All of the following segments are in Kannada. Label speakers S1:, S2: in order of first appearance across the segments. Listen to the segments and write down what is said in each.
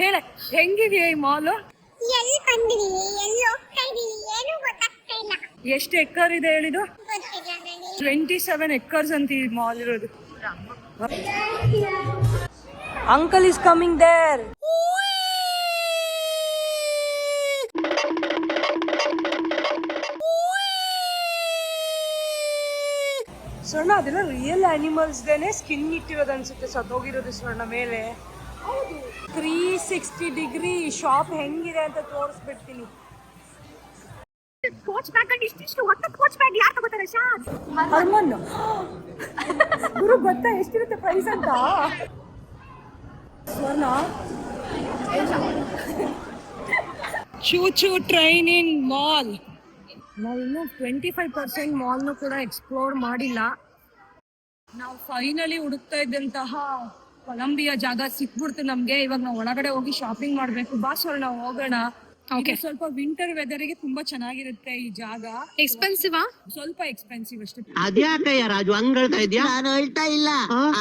S1: ಹೇಳ ಹೆಂಗಿದೆ ಈ ಮಾಲ್?
S2: ಎಲ್ಲಿ ಬಂದ್ರಿ? ಎಲ್ಲಿ ಹೋಗ್ತಾ ಇದೀವಿ ಏನು ಗೊತ್ತಾಗ್ತಾ ಇಲ್ಲ.
S1: ಎಷ್ಟು ಎಕ್ಕರ್ ಇದೆ ಹೇಳಿದು
S2: ಗೊತ್ತಿಲ್ಲ ನನಗೆ.
S1: ಟ್ವೆಂಟಿ ಸೆವೆನ್ ಎಕ್ಕರ್ಸ್ ಅಂತ ಈ ಮಾಲ್ ಇರೋದು. ಅಂಕಲ್ ಇಸ್ ಕಮಿಂಗ್ ದೇರ್ ಸ್ವರ್ಣ ಅದೆಲ್ಲ ರಿಯಲ್ ಅನಿಮಲ್ಸ್ದೇನೆ ಸ್ಕಿನ್ ಇಟ್ಟಿರೋದು ಅನ್ಸುತ್ತೆ. ಸತ್ತೋಗಿರೋದು ಸ್ವರ್ಣ ಮೇಲೆ. ತ್ರೀ ಸಿಕ್ಸ್ಟಿ ಡಿಗ್ರಿ ಶಾಪ್ ಹೆಂಗಿದೆ ಅಂತ ತೋರಿಸ್ಬಿಡ್ತೀನಿ.
S2: ಕೋಚ್ ಬ್ಯಾಗ್ ಅಂಡ್ ಇಷ್ಟಿಷ್ಟು ಒಟ್ಟು ಕೋಚ್ ಬ್ಯಾಗ್ ಯಾರು ತಗೋತಾರೆ ಶಾನ್
S1: ಹರ್ಮನ್. ಗುರು ಗೊತ್ತಾ ಎಷ್ಟಿರುತ್ತೆ ಪ್ರೈಸ್ ಅಂತ? Swarna. Choo choo train in mall ನಾವಿನ್ನೂ ಟ್ವೆಂಟಿ ಫೈವ್ ಪರ್ಸೆಂಟ್ ಮಾಲ್ನು ಕೂಡ ಎಕ್ಸ್ಪ್ಲೋರ್ ಮಾಡಿಲ್ಲ. ನಾವು ಫೈನಲಿ ಹುಡುಕ್ತಾ ಇದ್ದಂತಹ ಕೊಲಂಬಿಯಾ ಜಾಗ ಸಿಕ್ಬಿಡ್ತು ನಮ್ಗೆ. ಇವಾಗ ನಾವು ಒಳಗಡೆ ಹೋಗಿ ಶಾಪಿಂಗ್ ಮಾಡ್ಬೇಕು. ಬಾ ನಾವು ಹೋಗೋಣ. ಓಕೆ ಸ್ವಲ್ಪ ವಿಂಟರ್ ವೆದರ್ಗೆ ತುಂಬಾ ಚೆನ್ನಾಗಿರುತ್ತೆ ಈ ಜಾಗ.
S3: ಎಕ್ಸ್ಪೆನ್ಸಿವಾ
S1: ಸ್ವಲ್ಪ ಎಕ್ಸ್ಪೆನ್ಸಿವ್ ಅಷ್ಟೇ.
S4: ಅದ್ಯಾಕಯ್ಯ ರಾಜು? ಹಂಗ್ ಹೇಳ್ತಾ ಇದ್ಯಾ?
S5: ನಾನು ಹೇಳ್ತಾ ಇಲ್ಲ.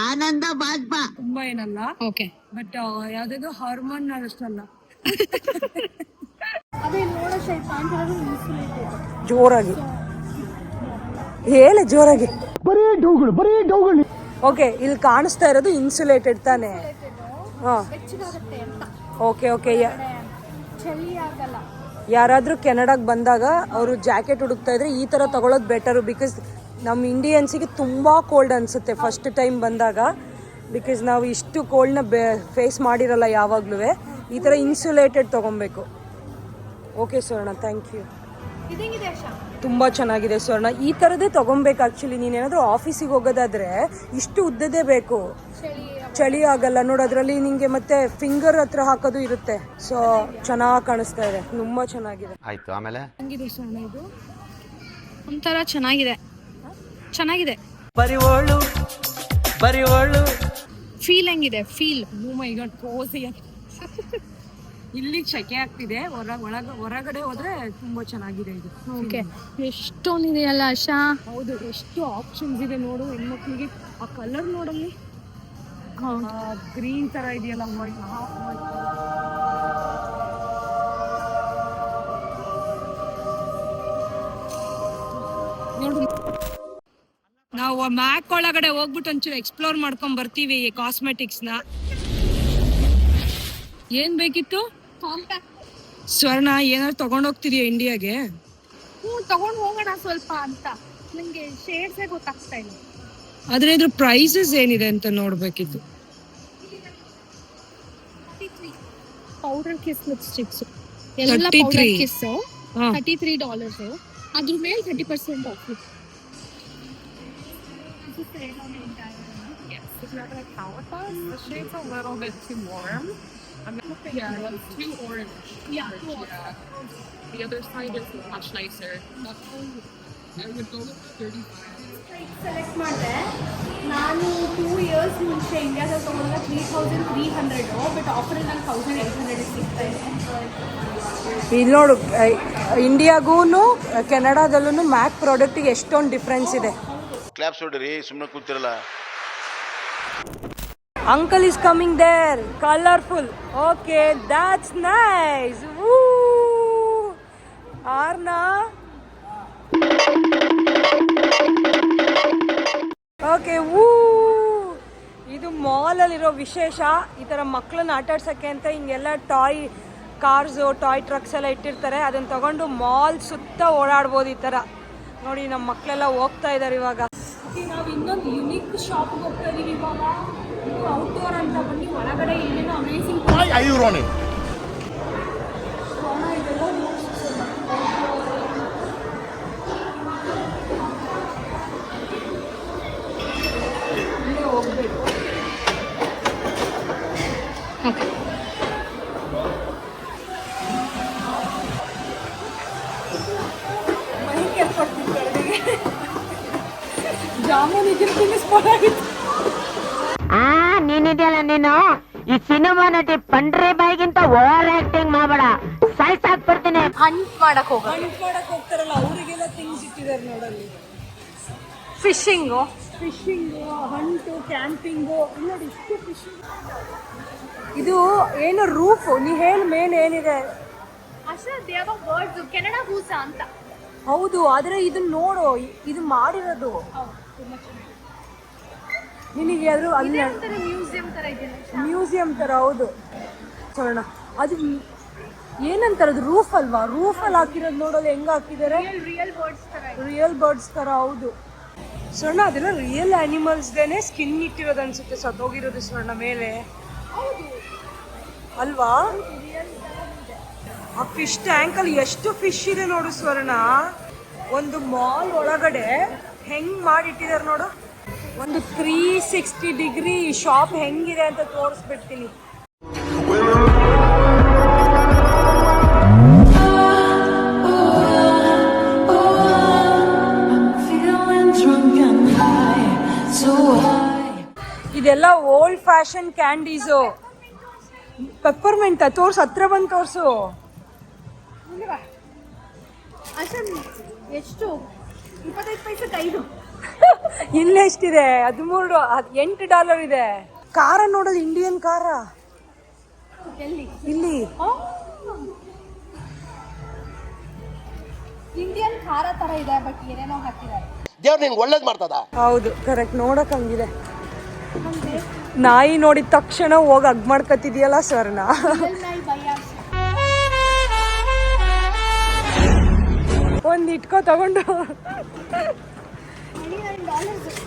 S5: ಆನಂದ ಬಾಜ್ಪ
S1: ತುಂಬಾ ಏನಲ್ಲ.
S3: ಓಕೆ
S1: ಬಟ್ ಯಾವ್ದು ಹಾರ್ಮೋನ್ ಅಷ್ಟಲ್ಲ ಜೋರಾಗಿ. ಹೇಳ ಜೋರಾಗಿ. ಓಕೆ, ಇಲ್ಲಿ ಕಾಣಿಸ್ತಾ ಇರೋದು ಇನ್ಸುಲೇಟೆಡ್ ತಾನೆ? ಹಾ. ಓಕೆ ಓಕೆ ಯಾರಾದರೂ ಕೆನಡಾಗೆ ಬಂದಾಗ ಅವರು ಜಾಕೆಟ್ ಹುಡುಕ್ತಾ ಇದ್ರೆ ಈ ತರ ತಗೊಳ್ಳೋದು ಬೆಟರು ಬಿಕಾಸ್ ನಮ್ಮ ಇಂಡಿಯನ್ಸಿಗೆ ತುಂಬಾ ಕೋಲ್ಡ್ ಅನ್ಸುತ್ತೆ ಫಸ್ಟ್ ಟೈಮ್ ಬಂದಾಗ. ಬಿಕಾಸ್ ನಾವು ಇಷ್ಟು ಕೋಲ್ಡ್ನ ಫೇಸ್ ಮಾಡಿರಲ್ಲ ಯಾವಾಗ್ಲೂ ಈ ತರ ಇನ್ಸುಲೇಟೆಡ್ ತಗೊಬೇಕು. ಓಕೆ ಸ್ವರ್ಣ ಥ್ಯಾಂಕ್ ಯು ತುಂಬಾ ಚೆನ್ನಾಗಿದೆ ಸ್ವರ್ಣ. ಈ ತರದೇ ತಗೊಬೇಕು ಆಕ್ಚುಲಿ ನೀನೇನಾದರೂ ಆಫೀಸಿಗೆ ಹೋಗೋದಾದ್ರೆ ಇಷ್ಟು ಉದ್ದದೇ ಬೇಕು. ಚಳಿ ಆಗಲ್ಲ. ನೋಡು ಅದರಲ್ಲಿ ನಿಂಗೆ ಮತ್ತೆ ಫಿಂಗರ್ ಹತ್ರ ಹಾಕೋದು ಇರುತ್ತೆ. ಸೊ ಚೆನ್ನಾಗಿ ಕಾಣಿಸ್ತಾ ಇದೆ. ತುಂಬಾ ಚೆನ್ನಾಗಿದೆ.
S6: ಆಯ್ತು ಆಮೇಲೆ?
S1: ಹಂಗಿದೆ ಸ್ವರ್ಣ ಇದು.
S3: ಒಂಥರ ಚೆನ್ನಾಗಿದೆ. ಚೆನ್ನಾಗಿದೆ.
S4: ಬರಿವಳು ಬರಿವಳು.
S3: ಫೀಲ್ ಹೆಂಗಿದೆ? ಫೀಲ್
S1: ಮೈ ಗಾಡ್ ಕೋಸಿ ಇಲ್ಲಿ ಸೆಕೆ ಆಗ್ತಿದೆ. ಹೊರ ಒಳಗ ಹೊರಗಡೆ ಹೋದ್ರೆ ತುಂಬಾ ಚೆನ್ನಾಗಿದೆ ಇದು.
S3: ಓಕೆ ಎಷ್ಟೊಂದಿದೆಯಲ್ಲ ಆಶಾ?
S1: ಹೌದು ಎಷ್ಟು ಆಪ್ಷನ್ಸ್ ಇದೆ ನೋಡು. ಹೆಣ್ಮಕ್ಳಿಗೆ ಆ ಕಲರ್ ನೋಡಲ್ಲಿ ಗ್ರೀನ್ ತರ ಇದೆಯಲ್ಲ ನಾವು ಮ್ಯಾಕ್ ಒಳಗಡೆ ಹೋಗ್ಬಿಟ್ಟು ಒಂಚೂರು ಎಕ್ಸ್ಪ್ಲೋರ್ ಮಾಡ್ಕೊಂಡ್ ಬರ್ತೀವಿ ಈ ಕಾಸ್ಮೆಟಿಕ್ಸ್ನ. ಏನ್ ಬೇಕಿತ್ತು? ಸ್ವರ್ಣ ಏನಾದ್ರು ತಗೊಂಡೋಗ್ತಿದ್ಯಾ ಇಂಡಿಯಾಗೆ
S3: ಹ್ಞೂ ತಗೊಂಡ್ ಹೋಗೋಣ ಸ್ವಲ್ಪ ಅಂತ. ನಂಗೆ ಶೇರ್ಸ್ ಗೊತ್ತಾಗ್ತಾ ಇಲ್ಲ.
S1: ಆದ್ರೆ ಇದ್ರ ಪ್ರೈಸಸ್ ಏನಿದೆ ಅಂತ ನೋಡ್ಬೇಕಿತ್ತು.
S3: ಪೌಡರ್ ಕಿಸ್ ಲಿಪ್ಸ್ಟಿಕ್ಸ್ ಎಲ್ಲ
S1: 33.
S3: ಪೌಡರ್ ಕಿಸ್
S1: ಹಾ.
S3: ಥರ್ಟಿ ತ್ರೀ ಡಾಲರ್ಸ್ ಅದ್ರ ಮೇಲೆ thirty percent off
S7: If you're gonna count with us, the shade's a little bit too warm. I'm gonna yeah, it's too orange.
S3: Yeah, too
S7: yeah. The other side is much nicer. I would go with 35.
S8: Select ಮಾಡಿದೆ ನಾನು ಟೂ ಇಯರ್ಸ್ ಮುಂಚೆ ಇಂಡಿಯಾದಲ್ಲಿ ತೊಗೊಂಡಾಗ three thousand three hundred but offer ನಂಗೆ ತೌಸಂಡ್ ಏಯ್ಟ್ ಹಂಡ್ರೆಡ್ ಸಿಗ್ತಾ ಇದೆ
S1: ಇಲ್ಲಿ ನೋಡು ಇಂಡಿಯಾಗೂ ಕೆನಡಾದಲ್ಲೂ ಮ್ಯಾಕ್ ಪ್ರಾಡಕ್ಟಿಗೆ ಎಷ್ಟೊಂದು ಡಿಫ್ರೆನ್ಸ್ ಇದೆ
S9: ಕ್ಲಾಪ್ಸ್ ಹೊಡ್ರಿ ಸುಮ್ಮನೆ ಕೂತಿರಲ್ಲ
S1: uncle is coming there colourful okay that's nice ಆರ್ನಾ okay ಊ ಇದು ಮಾಲಲ್ಲಿರೋ ವಿಶೇಷ. ಈ ಥರ ಮಕ್ಕಳನ್ನ ಆಟಾಡ್ಸೋಕ್ಕೆ ಅಂತ ಹಿಂಗೆಲ್ಲ ಟಾಯ್ ಕಾರ್ಸು ಟಾಯ್ ಟ್ರಕ್ಸ್ ಎಲ್ಲ ಇಟ್ಟಿರ್ತಾರೆ. ಅದನ್ನ ತಗೊಂಡು ಮಾಲ್ ಸುತ್ತ ಓಡಾಡ್ಬೋದು ಈ ಥರ ನೋಡಿ ನಮ್ಮ ಮಕ್ಕಳೆಲ್ಲ ಹೋಗ್ತಾ ಇದ್ದಾರೆ ಇವಾಗ. ನಾವು ಇನ್ನೊಂದು ಯುನಿಕ್ ಶಾಪ್ಗೆ ಹೋಗ್ತಾ ಇದ್ದೀವಿ ಇವಾಗ. ಔಟ್ಡೋರ್ ಅಂತ ಬನ್ನಿ ಒಳಗಡೆ ಏನೇನೋ ಅಮೇಸಿಂಗ್ ಹೋಗ್ಬೇಕು. ಮೈಕ್ ಏರ್ಪಡ್ತಿತ್ತು ಅಡುಗೆಗೆ ಜಾಮೂನ್ ಇದ್ರೆ ತಿನ್ನಿಸ್ಬೋದಾಗಿತ್ತು.
S5: ಆ ನೀನಿದೆಯಲ್ಲ ನೀನು? ಈ ಸಿನಿಮಾ ನಟಿ ಪಂಡ್ರೆ ಬಾಯಿಗಿಂತ ಓವರ್ ಆಕ್ಟಿಂಗ್ ಮಾಡಬೇಡ. ಸಾಯ್ಸಾಕ್ಬಿಡ್ತೀನಿ
S3: ಹಂಟ್ ಮಾಡಕ್ ಹೋಗ.
S1: ಹಂಟ್ ಮಾಡಕ್ ಹೋಗ್ತಾರಲ್ಲ ಅವರಿಗೆಲ್ಲ ಥಿಂಗ್ಸ್ ಇಟ್ಟಿದ್ದಾರೆ ನೋಡಲ್ಲಿ.
S3: ಫಿಶಿಂಗು
S1: ಫಿಶಿಂಗು ಹಂಟು ಕ್ಯಾಂಪಿಂಗು ನೋಡಿ ಇಷ್ಟು ಫಿಶಿಂಗ್ ಇದು ಏನು ರೂಫ್? ನೀ ಹೇಳ ಮೇಲೆ ಏನಿದೆ?
S8: ಅಷ್ಟೇ ಯಾವಾಗ ಬರ್ಡ್ಸ್ ಕೆನಡಾ ಹೂಸ ಅಂತ.
S1: ಹೌದು ಆದ್ರೆ ಇದನ್ನ ನೋಡು ಇದು ಮಾಡಿರೋದು. ನಿನಗೆ ಆದರೂ ಅಲ್ಲಿ
S8: ಮ್ಯೂಸಿಯಂ ತರ ಇದೆ.
S1: ಮ್ಯೂಸಿಯಂ ತರ ಹೌದು. ಸ್ವರ್ಣ ಅದು ಏನಂತಾರೆ ಅದು ರೂಫ್ ಅಲ್ವಾ? ರೂಫ್ ಅಲ್ಲಿ ಹಾಕಿರೋದು ನೋಡೋದು ಹೆಂಗ್ ಹಾಕಿದ್ದಾರೆ
S8: ರಿಯಲ್ ಬರ್ಡ್ಸ್ ತರ ಇದೆ.
S1: ರಿಯಲ್ ಬರ್ಡ್ಸ್ ತರ ಹೌದು. ಸ್ವರ್ಣ ಅದೆಲ್ಲ ರಿಯಲ್ ದೇನೆ ಸ್ಕಿನ್ ಇಟ್ಟಿರೋದು ಅನ್ಸುತ್ತೆ. ಸತ್ತೋಗಿರೋದು ಸ್ವರ್ಣ ಮೇಲೆ. ಅಲ್ವಾ? ಆ ಫಿಶ್ ಟ್ಯಾಂಕ್ ಅಲ್ಲಿ ಎಷ್ಟು ಫಿಶ್ ಇದೆ ನೋಡು ಸ್ವರ್ಣ. ಒಂದು ಮಾಲ್ ಒಳಗಡೆ ಹೆಂಗ್ ಮಾಡಿಟ್ಟಿದ್ದಾರೆ ನೋಡು. ಒಂದು ತ್ರೀ ಸಿಕ್ಸ್ಟಿ ಡಿಗ್ರಿ ಶಾಪ್ ಹೆಂಗಿದೆ ಅಂತ ತೋರಿಸ್ಬಿಡ್ತೀನಿ. ಇದೆಲ್ಲ ಓಲ್ಡ್ ಫ್ಯಾಷನ್ ಕ್ಯಾಂಡೀಸು ಪೆಪ್ಪರ್ಮೆಂಟ್ ತೋರ್ಸು, ಹತ್ರ ಬಂದು ತೋರಿಸು.
S8: ಎಷ್ಟು? ಇಪ್ಪತ್ತೈದು ಪೈಸಕ್ಕೆ ಐದು.
S1: ಇಲ್ಲೆಷ್ಟಿದೆ ಹದಿಮೂರು ಹದ್- ಎಂಟು ಡಾಲರ್ ಇದೆ. ಕಾರ ನೋಡೋದು ಇಂಡಿಯನ್ ಕಾರ.
S8: ಎಲ್ಲಿ?
S1: ಇಲ್ಲಿ.
S8: ಇಂಡಿಯನ್ ಖಾರ ತರ ಇದೆ ಬಟ್ ಏನೇನೋ ಹಾಕಿದ್ದಾರೆ.
S6: ದೇವ್ರು ನಿನ್ಗೆ ಒಳ್ಳೇದು ಮಾಡ್ತದ?
S1: ಹೌದು ಕರೆಕ್ಟ್ ನೋಡಕ್ ಹಂಗಿದೆ. ನಾಯಿ ನೋಡಿದ ತಕ್ಷಣ ಹೋಗಿ ಅಗ್ ಮಾಡ್ಕತ್ತಿದ್ಯಲ್ಲ ಸ್ವರ್ಣ
S8: ನಾಯಿ ಭಯ.
S1: ಒಂದ್ ಇಟ್ಕೋ ತಗೊಂಡು.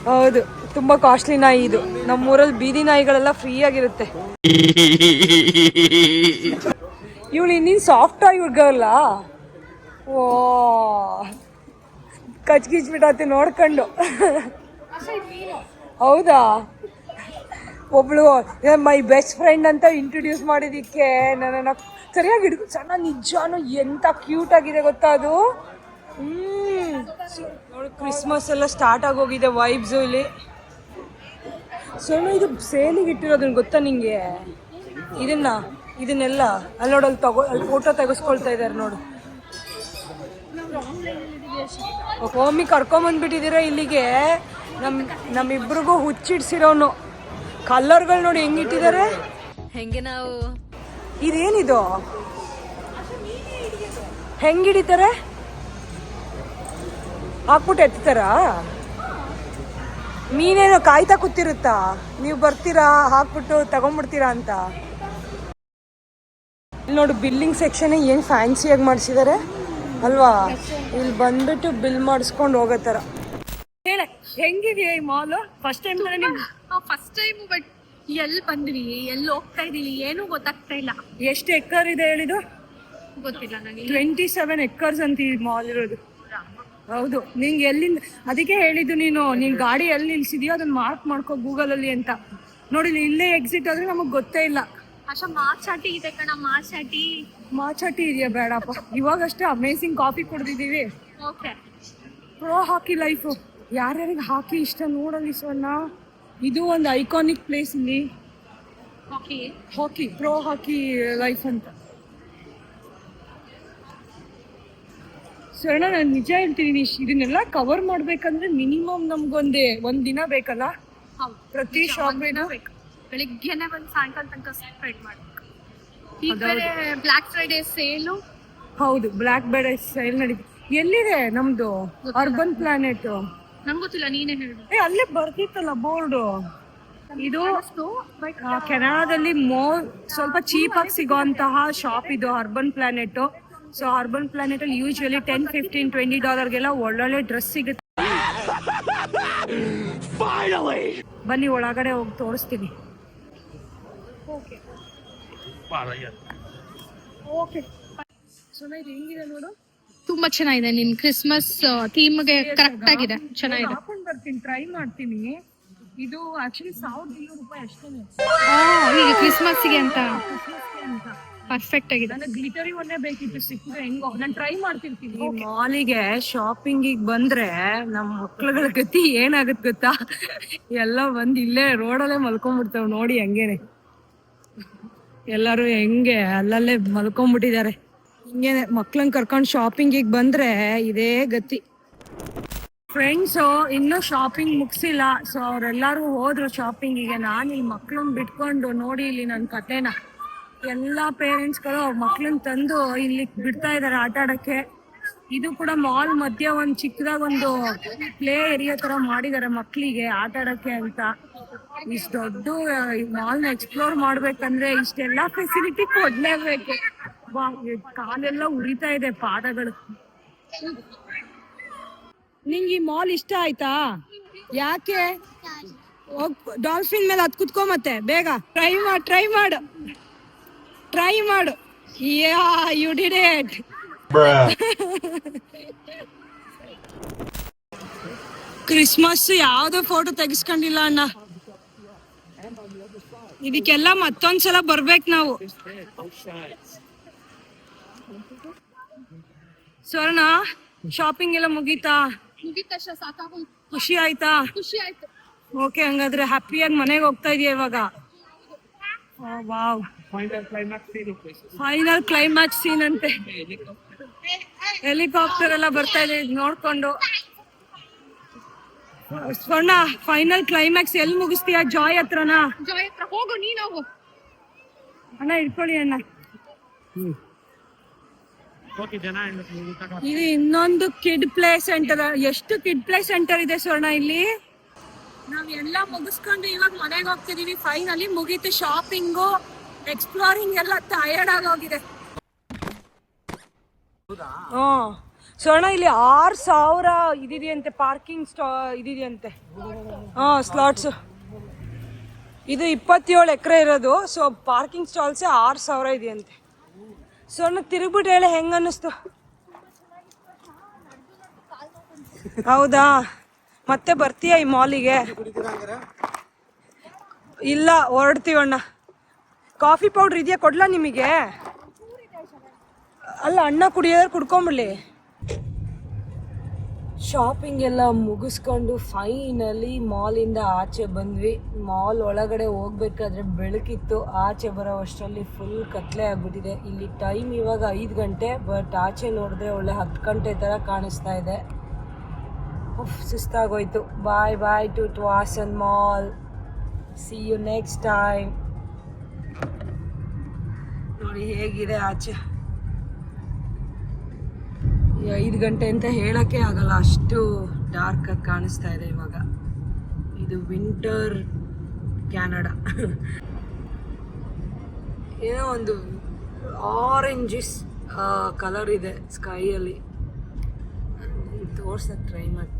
S1: ಹೌದು, ತುಂಬಾ ಕಾಸ್ಟ್ಲಿ ನಾಯಿ ಇದು. ನಮ್ಮೂರಲ್ಲಿ ಬೀದಿ ನಾಯಿಗಳೆಲ್ಲ ಫ್ರೀ ಆಗಿರುತ್ತೆ. ಇವಳು ಇನ್ನಿನ್ ಸಾಫ್ಟ್ ಆಗಿ ಹುಡ್ಗಲ್ಲ. ಓ, ಕಚ್ ಕಿಚ್ಬಿಟ್ಟತಿ ನೋಡ್ಕೊಂಡು. ಹೌದಾ? ಒಬ್ಳು ಮೈ ಬೆಸ್ಟ್ ಫ್ರೆಂಡ್ ಅಂತ ಇಂಟ್ರೊಡ್ಯೂಸ್ ಮಾಡಿದಕ್ಕೆ ನನ್ನ ಸರಿಯಾಗಿ ಹಿಡಿದು ಚೆನ್ನಾಗಿ ನಿಜಾನು ಎಂತ ಕ್ಯೂಟ್ ಆಗಿದೆ ಗೊತ್ತಾ ಅದು? ಹ್ಮ್. ನೋಡಿ ಕ್ರಿಸ್ಮಸ್ ಎಲ್ಲ ಸ್ಟಾರ್ಟ್ ಆಗೋಗಿದೆ ವೈಬ್ಸು ಇಲ್ಲಿ. ಸೊಳ್ಳೆ ಇದು ಸೇಲಿಗೆ ಇಟ್ಟಿರೋದನ್ನ ಗೊತ್ತಾ ನಿಂಗೆ? ಇದನ್ನ ಇದನ್ನೆಲ್ಲ ಅಲ್ಲಿ ನೋಡು ಅಲ್ಲಿ ತಗೋ ಅಲ್ಲಿ ಫೋಟೋ ತೆಗೆಸ್ಕೊಳ್ತಾ ಇದ್ದಾರೆ ನೋಡು. ಓಮಿ ಕರ್ಕೊಂಬಂದ್ಬಿಟ್ಟಿದ್ದೀರ ಇಲ್ಲಿಗೆ? ನಮ್ ನಮ್ಮಿಬ್ರಿಗೂ ಹುಚ್ಚಿಡ್ಸಿರೋನು. ಕಲ್ಲರ್ಗಳು ನೋಡಿ ಹೆಂಗಿಟ್ಟಿದ್ದಾರೆ
S10: ಹೆಂಗೆ ನಾವು?
S1: ಇದೇನಿದು? ಹೆಂಗ್ ಹಿಡಿತಾರೆ? ಹಾಕ್ಬಿಟ್ಟು ಎತ್ತಾರ ಮೀನೇನು ಕಾಯ್ತಾ ಕೂತಿರುತ್ತಾ? ನೀವು ಬರ್ತೀರಾ ಹಾಕ್ಬಿಟ್ಟು ತಗೊಂಡ್ಬಿಡ್ತೀರಾ ಅಂತ? ಇಲ್ಲಿ ನೋಡು ಬಿಲ್ಲಿಂಗ್ ಸೆಕ್ಷನ್ ಏನು ಫ್ಯಾನ್ಸಿಯಾಗಿ ಮಾಡಿಸಿದ್ದಾರೆ ಅಲ್ವಾ? ಇಲ್ಲಿ ಬಂದ್ಬಿಟ್ಟು ಬಿಲ್ ಮಾಡಿಸ್ಕೊಂಡು ಹೋಗೋ ಥರ. ಹೇಳ ಹೆಂಗಿದೆಯಾ ಈ mall? First time
S3: first time but ಎಲ್ಲಿ ಬಂದ್ವಿ ಎಲ್ಲಿ ಹೋಗ್ತಾ ಇದೀವಿ ಏನೂ ಗೊತ್ತಾಗ್ತಾ ಇಲ್ಲ.
S1: ಎಷ್ಟು ಎಕ್ಕರ್ ಇದೆ ಹೇಳಿದು
S3: ಗೊತ್ತಿಲ್ಲ ನನಗೆ.
S1: ಟ್ವೆಂಟಿ ಸೆವೆನ್ ಎಕ್ಕರ್ಸ್ ಅಂತ ಈ ಮಾಲ್ ಇರೋದು. ಹೌದು. ನಿಂಗೆ ಎಲ್ಲಿಂದ ಅದಕ್ಕೆ ಹೇಳಿದ್ದು ನೀನು ನಿನ್ ಗಾಡಿ ಎಲ್ಲಿ ನಿಲ್ಸಿದ್ಯೋ ಅದನ್ನ ಮಾರ್ಕ್ ಮಾಡ್ಕೋ ಗೂಗಲ್ ಅಲ್ಲಿ ಅಂತ. ನೋಡಿ ಇಲ್ಲೇ ಎಕ್ಸಿಟ್ ಆದ್ರೆ ನಮಗ್ ಗೊತ್ತೇ ಇಲ್ಲ.
S3: ಅಷ್ಟ ಮಾರ್ಚಾಟಿ ಇದೆ ಕಣ ಮಾರ್ಚಾಟಿ
S1: ಮಾಚಾಟಿ ಇದೆಯಾ ಬೇಡಪ್ಪ. ಇವಾಗಷ್ಟೇ ಅಮೇಸಿಂಗ್ ಕಾಫಿ ಕುಡ್ದಿದೀವಿ
S3: ಓಕೆ
S1: ಪ್ರೋ ಹಾಕಿ ಲೈಫು ಯಾರ್ಯಾರಿಗೆ ಹಾಕಿ ಇಷ್ಟ ನೋಡಲಿ ಸ್ವರ್ಣ ಇದು ಒಂದು ಐಕಾನಿಕ್ ಪ್ಲೇಸ್ ಇಲ್ಲಿ.
S3: ಹಾಕಿ
S1: ಹಾಕಿ ಪ್ರೋ ಹಾಕಿ ಲೈಫ್ ಅಂತ. ಸ್ವರ್ಣ ನಾನು ನಿಜ ಹೇಳ್ತೀನಿ ಇದನ್ನೆಲ್ಲ ಕವರ್ ಮಾಡ್ಬೇಕಂದ್ರೆ ಮಿನಿಮಮ್ ನಮ್ಗೊಂದೇ ಒಂದ್ ದಿನ ಬೇಕಲ್ಲ? ಪ್ರತಿ ಶಾಪ್
S3: ಬೇಕು. ಬೆಳಿಗ್ಗೆನೆ ಬಂದು ಸಾಯಂಕಾಲ ತನಕ ಸ್ಪ್ರೆಡ್ ಮಾಡ್ಬೇಕು. ಈಗ ಬೇರೆ ಬ್ಲ್ಯಾಕ್ ಫ್ರೈಡೇ ಸೇಲು
S1: ಹೌದು ಬ್ಲ್ಯಾಕ್ ಬೇಡ ಸೇಲ್ ನಡೀತು. ಎಲ್ಲಿದೆ ನಮ್ದು? ಅರ್ಬನ್ ಪ್ಲಾನೆಟ್
S3: ನಂಗೆ ಗೊತ್ತಿಲ್ಲ ನೀನೇ ಹೇಳು.
S1: ಏ ಅಲ್ಲೇ ಬರ್ತಿತ್ತಲ್ಲ ಬೋರ್ಡು ಇದು ಕೆನಡಾದಲ್ಲಿ ಮೋ ಸ್ವಲ್ಪ ಚೀಪ್ ಆಗಿ ಸಿಗೋಂತಹ ಶಾಪ್ ಇದು Urban Planet so Urban Planet ಅಲ್ಲಿ ಯೂಶಲಿ ಟೆನ್ ಫಿಫ್ಟೀನ್ ಟ್ವೆಂಟಿ ಡಾಲರ್ಗೆಲ್ಲ ಒಳ್ಳೊಳ್ಳೆ ಡ್ರೆಸ್ ಸಿಗುತ್ತೆ. ಬನ್ನಿ ಒಳಗಡೆ ಹೋಗಿ ತೋರಿಸ್ತೀನಿ. ಓಕೆ ಸೊ ಇದು ಹೆಂಗಿದೆ ನೋಡು?
S3: ತುಂಬಾ ಚೆನ್ನಾಗಿದೆ. ನಿನ್ ಕ್ರಿಸ್ಮಸ್ ಥೀಮ್ಗೆ ಕರೆಕ್ಟ್ ಆಗಿದೆ? ಚೆನ್ನಾಗಿದೆ.
S1: ಹಾಕೊಂಡ್ ಬರ್ತೀನಿ ಟ್ರೈ ಮಾಡ್ತೀನಿ. ಇದು ಆಕ್ಚುಲಿ ಸಾವಿರದ ಇನ್ನೂರು ರೂಪಾಯಿ ಅಷ್ಟೇ
S3: ಈಗ ಕ್ರಿಸ್ಮಸ್ಗೆ ಅಂತ. ಪರ್ಫೆಕ್ಟ್ ಆಗಿದೆ.
S1: ನನಗೆ ಗ್ಲಿಟರಿ ಒಂದೇ ಬೇಕಿತ್ತು ಸಿಕ್ಕಿದ್ರೆ ಹೆಂಗೋ. ನಾನು ಟ್ರೈ ಮಾಡ್ತಿರ್ತೀನಿ. ಮಾಲಿಗೆ ಶಾಪಿಂಗಿಗೆ ಬಂದ್ರೆ ನಮ್ಮ ಮಕ್ಳುಗಳ ಗತಿ ಏನಾಗುತ್ತೆ ಗೊತ್ತಾ? ಎಲ್ಲ ಬಂದ್ ಇಲ್ಲೇ ರೋಡಲ್ಲೇ ಮಲ್ಕೊಂಡ್ಬಿಡ್ತಾವ್ ನೋಡಿ ಹಂಗೇನೆ. ಎಲ್ಲರೂ ಹೆಂಗೆ ಅಲ್ಲಲ್ಲೇ ಮಲ್ಕೊಂಡ್ಬಿಟ್ಟಿದ್ದಾರೆ ಹಿಂಗೇನೆ ಮಕ್ಳನ್ ಕರ್ಕೊಂಡು ಶಾಪಿಂಗಿಗೆ ಬಂದ್ರೆ ಇದೇ ಗತಿ. ಫ್ರೆಂಡ್ಸು ಇನ್ನೂ ಶಾಪಿಂಗ್ ಮುಗಿಸಿಲ್ಲ. ಸೊ ಅವರೆಲ್ಲರೂ ಹೋದ್ರು ಶಾಪಿಂಗಿಗೆ ನಾನು ಈ ಮಕ್ಳನ್ನ ಬಿಟ್ಕೊಂಡು ನೋಡಿ ಇಲ್ಲಿ ನನ್ನ ಕತೆನ ಎಲ್ಲ ಪೇರೆಂಟ್ಸ್ಗಳು ಅವ್ರ ಮಕ್ಳನ್ನ ತಂದು ಇಲ್ಲಿ ಬಿಡ್ತಾ ಇದ್ದಾರೆ ಆಟ ಆಡಕ್ಕೆ. ಇದು ಕೂಡ ಮಾಲ್ ಮಧ್ಯ ಒಂದು ಚಿಕ್ಕದಾಗ ಒಂದು ಪ್ಲೇ ಏರಿಯಾ ತರ ಮಾಡಿದ್ದಾರೆ ಮಕ್ಕಳಿಗೆ ಆಟ ಆಡಕ್ಕೆ ಅಂತ. ಇಷ್ಟು ದೊಡ್ಡ ನ ಎಕ್ಸ್ಪ್ಲೋರ್ ಮಾಡ್ಬೇಕಂದ್ರೆ ಇಷ್ಟೆಲ್ಲ ಫೆಸಿಲಿಟಿ ಕೊಡ್ಲೇಬೇಕು. ಕಾಲೆಲ್ಲ ಉರಿತಾ ಇದೆ ಪಾದಗಳು. ನಿಂಗೆ ಈ ಮಾಲ್ ಇಷ್ಟ ಆಯ್ತಾ? ಯಾಕೆ? ಡಾಲ್ಫಿನ್ ಮೇಲೆ ಅದ್ ಕುತ್ಕೊ ಮತ್ತೆ ಬೇಗ. ಟ್ರೈ ಮಾಡು ಟ್ರೈ ಮಾಡು. ಟ್ರೈ ಮಾಡು. Yeah you did it Christmas ಯಾವ್ದು ಫೋಟೋ ತೆಗಿಸ್ಕೊಂಡಿಲ್ಲ ಅಣ್ಣ. ಇದಕ್ಕೆಲ್ಲ ಮತ್ತೊಂದ್ಸಲ ಬರ್ಬೇಕು ನಾವು. ಸ್ವರ್ಣ ಶಾಪಿಂಗ್ ಎಲ್ಲ ಮುಗೀತಾ? ಖುಷಿ ಆಯ್ತಾ?
S3: ಖುಷಿ ಆಯ್ತು.
S1: ಓಕೆ ಹಂಗಾದ್ರೆ ಹ್ಯಾಪಿಯಾಗಿ ಮನೆಗೆ ಹೋಗ್ತಾ ಇದೀಯ ಇವಾಗ. ವಾವ್. ಫೈನಲ್ ಕ್ಲೈಮ್ಯಾಕ್ಸ್ ಸೀನ್ ಅಂತೆ. ಹೆಲಿಕಾಪ್ಟರ್ ಎಲ್ಲ ಬರ್ತಾ ಇದೆ ಇದ್ ನೋಡ್ಕೊಂಡು. ಸ್ವರ್ಣ ಫೈನಲ್ ಕ್ಲೈಮ್ಯಾಕ್ಸ್ ಎಲ್ಲಿ ಮುಗಿಸ್ತೀಯ? ಜಾಯ್ ಹತ್ರನಾ?
S3: ಜಾಯ್ ಹತ್ರ ಹೋಗು ನೀನು ಹೋಗು.
S1: ಅಣ್ಣ ಇಟ್ಕೊಳ್ಳಿ ಅಣ್ಣ. ಇದು ಇನ್ನೊಂದು ಕಿಡ್ ಪ್ಲೇ ಸೆಂಟರ್ ಎಷ್ಟು ಕಿಡ್ ಪ್ಲೇ ಸೆಂಟರ್ ಇದೆ ಸ್ವರ್ಣ ಇಲ್ಲಿ? ನಾವ್ ಎಲ್ಲ ಮುಗಿಸ್ಕೊಂಡು ಇವಾಗ ಮನೆಗೆ ಹೋಗ್ತಿದೀವಿ. ಫೈನಲಿ ಮುಗೀತು ಶಾಪಿಂಗು ಎಕ್ಸ್ಪ್ಲೋರಿಂಗ್ ಎಲ್ಲ ಟಯರ್ಡ್ ಆಗೋಗಿದೆ ಸೋಣ ಇಲ್ಲಿ ಆರು ಸಾವಿರ ಇದಿದೆಯಂತೆ ಪಾರ್ಕಿಂಗ್ ಸ್ಟಾ ಇದಿದೆಯಂತೆ. ಹಾ ಸ್ಲಾಟ್ಸ್ ಇದು ಇಪ್ಪತ್ತೇಳು ಎಕರೆ ಇರೋದು ಸೊ ಪಾರ್ಕಿಂಗ್ ಸ್ಟಾಲ್ಸೇ ಆರು ಸಾವಿರ ಇದೆಯಂತೆ. ಸೋಣ ತಿರುಗ್ಬಿಟ್ಟು ಹೇಳಿ ಹೆಂಗ ಅನ್ನಿಸ್ತು? ಹೌದಾ? ಮತ್ತೆ ಬರ್ತೀಯ ಈ ಮಾಲಿಗೆ? ಇಲ್ಲ ಹೊರಡ್ತೀವಣ್ಣ ಕಾಫಿ ಪೌಡ್ರ್ ಇದೆಯಾ ಕೊಡ್ಲಾ ನಿಮಗೆ? ಅಲ್ಲ, ಅಣ್ಣ ಕುಡಿಯೋದ್ರೆ ಕುಡ್ಕೊಂಬಿಡ್ಲಿ. ಶಾಪಿಂಗ್ ಎಲ್ಲ ಮುಗಿಸ್ಕೊಂಡು ಫೈನಲಿ ಮಾಲಿಂದ ಆಚೆ ಬಂದ್ವಿ. ಮಾಲ್ ಒಳಗಡೆ ಹೋಗ್ಬೇಕಾದ್ರೆ ಬೆಳಕಿತ್ತು. ಆಚೆ ಬರೋವಷ್ಟರಲ್ಲಿ ಫುಲ್ ಕತ್ಲೆ ಆಗ್ಬಿಟ್ಟಿದೆ. ಇಲ್ಲಿ ಟೈಮ್ ಇವಾಗ ಐದು ಗಂಟೆ ಬಟ್ ಆಚೆ ನೋಡಿದ್ರೆ ಒಳ್ಳೆ ಹತ್ತು ಗಂಟೆ ಥರ ಕಾಣಿಸ್ತಾ ಇದೆ. ಸುಸ್ತಾಗೋಯ್ತು. Bye bye to Tsawwassen mall see you next time ನೋಡಿ ಹೇಗಿದೆ ಆಚೆ. ಐದು ಗಂಟೆ ಅಂತ ಹೇಳಕ್ಕೆ ಆಗಲ್ಲ, ಅಷ್ಟು ಡಾರ್ಕ್ ಆಗಿ ಕಾಣಿಸ್ತಾ ಇದೆ ಇವಾಗ. ಇದು ವಿಂಟರ್ ಕ್ಯಾನಡಾ ಏನೋ ಒಂದು ಆರೆಂಜಿಸ್ ಕಲರ್ ಇದೆ ಸ್ಕೈಯಲ್ಲಿ ತೋರ್ಸಕ್ಕೆ ಟ್ರೈ ಮಾಡ್ತಾ ಇದ್ದೀನಿ ಅಷ್ಟೇ